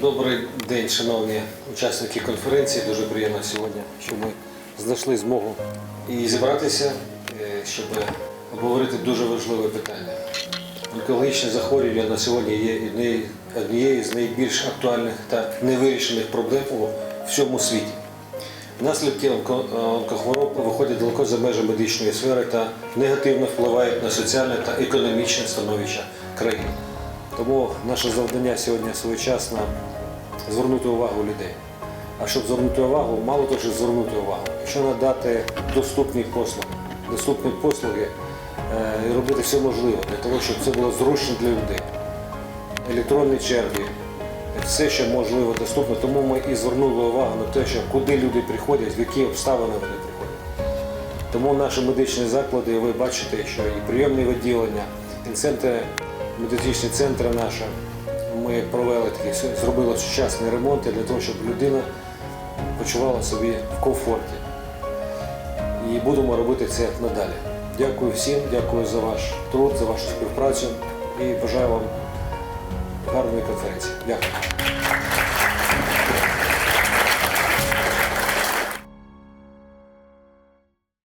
Добрий день, шановні учасники конференції. Дуже приємно сьогодні, що ми знайшли змогу і зібратися, е, щоб обговорити дуже важливе питання. Онкологічне захворювання на сьогодні є однією- з найбільш актуальних та невирішених проблем у всьому світі. Наслідки онкохвороб виходять далеко за межі медичної сфери та негативно впливають на соціальне та економічне становище країни. Тому наше завдання сьогодні своєчасно звернути увагу людей. А щоб звернути увагу, мало того, що звернути увагу, якщо надати доступні послуги, доступні послуги е, і робити все можливе для того, щоб це було зручно для людей. Електронні черги, все, що можливо доступно. Тому ми і звернули увагу на те, що куди люди приходять, в які обставини вони приходять. Тому наші медичні заклади, ви бачите, що і прийомні відділення, і центри, медичні центри наші, ми провели такі, зробили сучасні ремонти для того, щоб людина почувала собі в комфорті. І будемо робити це надалі. Дякую всім, дякую за ваш труд, за вашу співпрацю і бажаю вам гарної конференції. Дякую.